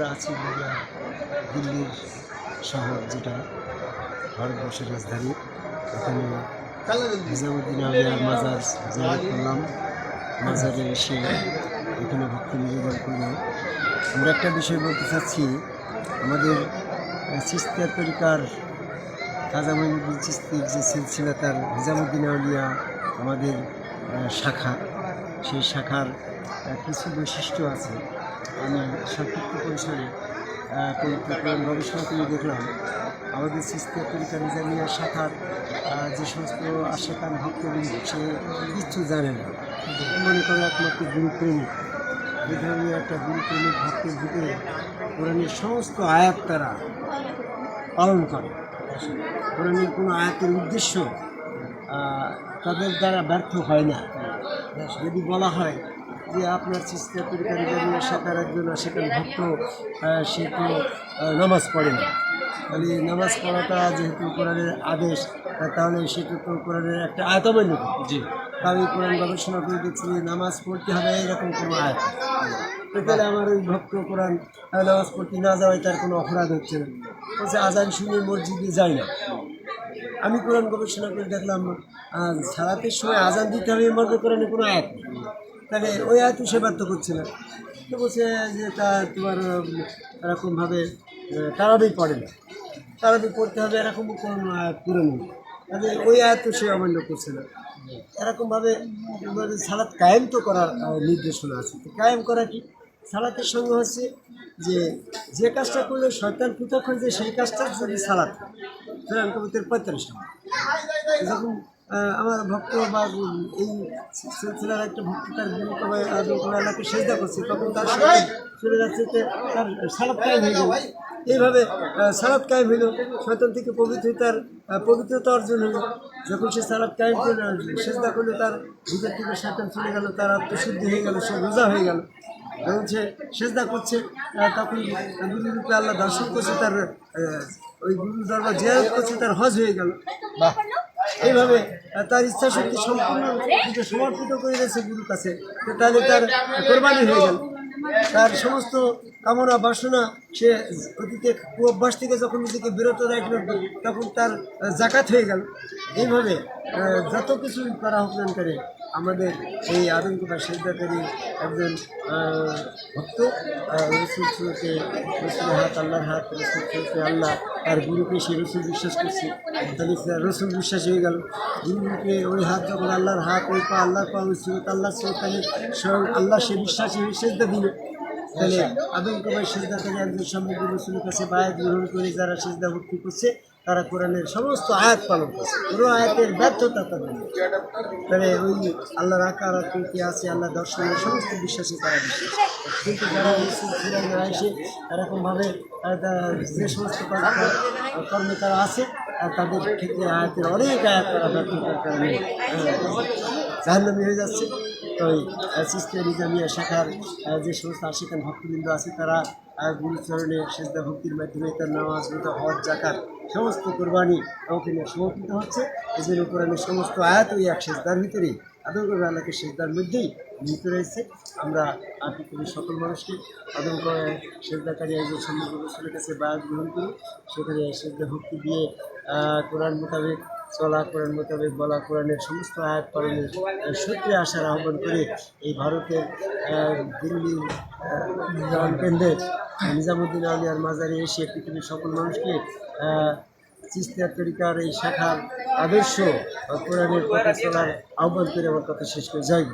আমরা আছি দিল্লির শহর, যেটা ভারতবর্ষের রাজধানী। ওখানে নিজামুদ্দিন আলিয়ার মাজার জিয়ারত করলাম। মাজারে এসে এখানে ভক্ত নিবেদন করল আমরা একটা বিষয় বলতে চাচ্ছি, আমাদের চিস্তিয়া তরিকার খাজা মহিনুদ্দিন চিস্তির যে সিলসিলা, তার নিজামুদ্দিন আউলিয়া আমাদের শাখা। সেই শাখার কিছু বৈশিষ্ট্য আছে। আমি সংক্ষিপ্ত পরিসরে গবেষণা করে দেখলাম। আমাদের সিস্তিয়া তরিকা নিজামিয়া শাখার যে সমস্ত আশেকান ভক্তবৃন্দ, সে কিচ্ছু জানে না। মনে করে একমাত্র গুরুপ্রেমিক। এই ধরনের একটা গুরুপ্রেমিক ভক্তের ভিতরে কোরআনের সমস্ত আয়াত তারা পালন করে। কোরআনের কোনো আয়াতের উদ্দেশ্য তাদের দ্বারা ব্যর্থ হয় না। যদি বলা হয় যে আপনার সিস্টার তরিকারি জানিয়ে শেখার একজন সেখানে ভক্ত সে তো নামাজ পড়ে না। তাহলে নামাজ পড়াটা যেহেতু কোরআনের আদেশ তাহলে সেটা তো কোরআনের একটা আয়তমান্য জি। আমি কোরআন গবেষণা করে দেখছি নামাজ পড়তে হবে এরকম কোনো আয়ত। তাহলে আমার ওই ভক্ত কোরআন নামাজ পড়তে না যাওয়ায় তার কোনো অপরাধ হচ্ছে না। বলছে আজান শুনে মসজিদে যায় না। আমি কোরআন গবেষণা করে দেখলাম আহ, সালাতের সময় আজান দিতে হবে মধ্যে কোরআনে কোনো আয়াত নেই। তাহলে ওই আয়াত সে ব্যর্থ করছে না। তো বলছে যে তা তোমার এরকমভাবে তারাবি পড়ে না। তারাবি পড়তে হবে এরকম কোনো নেই তাহলে ওই আয়াত সে অমান্য করছে না। এরকমভাবে সালাত কায়েম তো করার নির্দেশনা আছে। তো কায়েম করা কি? সালাতের সঙ্গে হচ্ছে যে যে কাজটা করলে শয়তান পৃথক হয়ে যায়, সেই কাজটা যদি সালাত কবিতার পঁয়তাল্লিশ নম্বর যখন আমার ভক্ত বা এই সিলসিলার একটা ভক্ত তার গুরু কবে কোনো এলাকায় সেজদা করছে, তখন তার সাথে চলে যাচ্ছে যে তার সালাদ কায়েম হয়ে গেল। এইভাবে সালাদ কায়েম হইল শয়তান থেকে পবিত্রতার পবিত্রতা অর্জন হলো। যখন সে সালাদ কায়েম করল, সেজদা করল, তার ভিতর থেকে শয়তান চলে গেল, তার আত্মশুদ্ধি হয়ে গেল, সে রোজা হয়ে গেল। যখন সে সেজদা করছে তখন গুরু রূপে আল্লাহ দর্শন করছে, তার ওই গুরু দরবার জিয়ারত করছে, তার হজ হয়ে গেল। এইভাবে তার ইচ্ছা শক্তি সম্পূর্ণ সমর্পিত করে দিয়েছে গুরুর কাছে। তাহলে তার কোরবানি হয়ে গেল। তার সমস্ত কামনা বাসনা সে অতীতে কুঅভ্যাস থেকে যখন নিজেকে বিরত রাখল, তখন তার জাকাত হয়ে গেল। এইভাবে যত কিছু করা হোক না করে আমাদের এই আদমকুটা সিদ্ধাকারী একজন ভক্ত আহ, রসুল হাত আল্লাহর হাত রসুল সুরকে আল্লাহ তার গুরুকে সে রসুল বিশ্বাস করছে। তাহলে রসুল বিশ্বাস হয়ে গেল। গুরুকে ওই হাত যখন আল্লাহর হাত ওই পা আল্লাহর পা ওই সুরত আল্লাহ সুরত তাহলে স্বয়ং আল্লাহ সে বিশ্বাসী সেজদা দিল। তাহলে আদম থেকে একজন সমগ্র রসুলের কাছে বায়াত গ্রহণ করে যারা সেজদা ভক্তি করছে তারা কোরআনের সমস্ত আয়াত পালন করছে। পুরো আয়াতের ব্যর্থতা তাদের। তাহলে ওই আল্লাহর আকার কি আছে আল্লাহ দর্শনের সমস্ত বিশ্বাসী তারা বিশ্বাস কিন্তু যারা এসে এরকমভাবে যে সমস্ত কর্মে তারা আছে, আর তাদের ক্ষেত্রে আয়াতের অনেক আয়াত তারা ব্যর্থতার কারণে হয়ে যাচ্ছে। তো ওই সিস্টার নিজামিয়া শাখার যে সমস্ত আশিকান ভক্তবৃন্দ আছে, তারা গুরুচরণে সেজদা ভক্তির মাধ্যমে তার নামাজ রোজা, হজ, জাকাত সমস্ত কোরবানি ওখানে সমর্পিত হচ্ছে। এই জন্য কোরআনের সমস্ত আয়াত ওই এক সেজদার ভিতরেই। আদম করে আল্লাহকে সেজদার মধ্যেই নিহিত রয়েছে। আমরা আর পৃথিবীর সকল মানুষকে। আদম করে সেজদাকারী একজন সমগ্র রসুলের কাছে বায়াত গ্রহণ করি। সেখানে সেজদা ভক্তি দিয়ে কোরআন মোতাবেক চলা কোরআন মোতাবেক বলা কোরআনের সমস্ত আয়াত পালনের সূত্রে আসার আহ্বান করে এই ভারতের দিল্লি কেন্দ্রের নিজামুদ্দিন আলিয়ার মাজারে এসে পৃথিবীর সকল মানুষকে চিস্তার তরিকার এই শাখার আদর্শ কোরআনের কথা চলার আহ্বান করে আমার কথা শেষ করে যাইব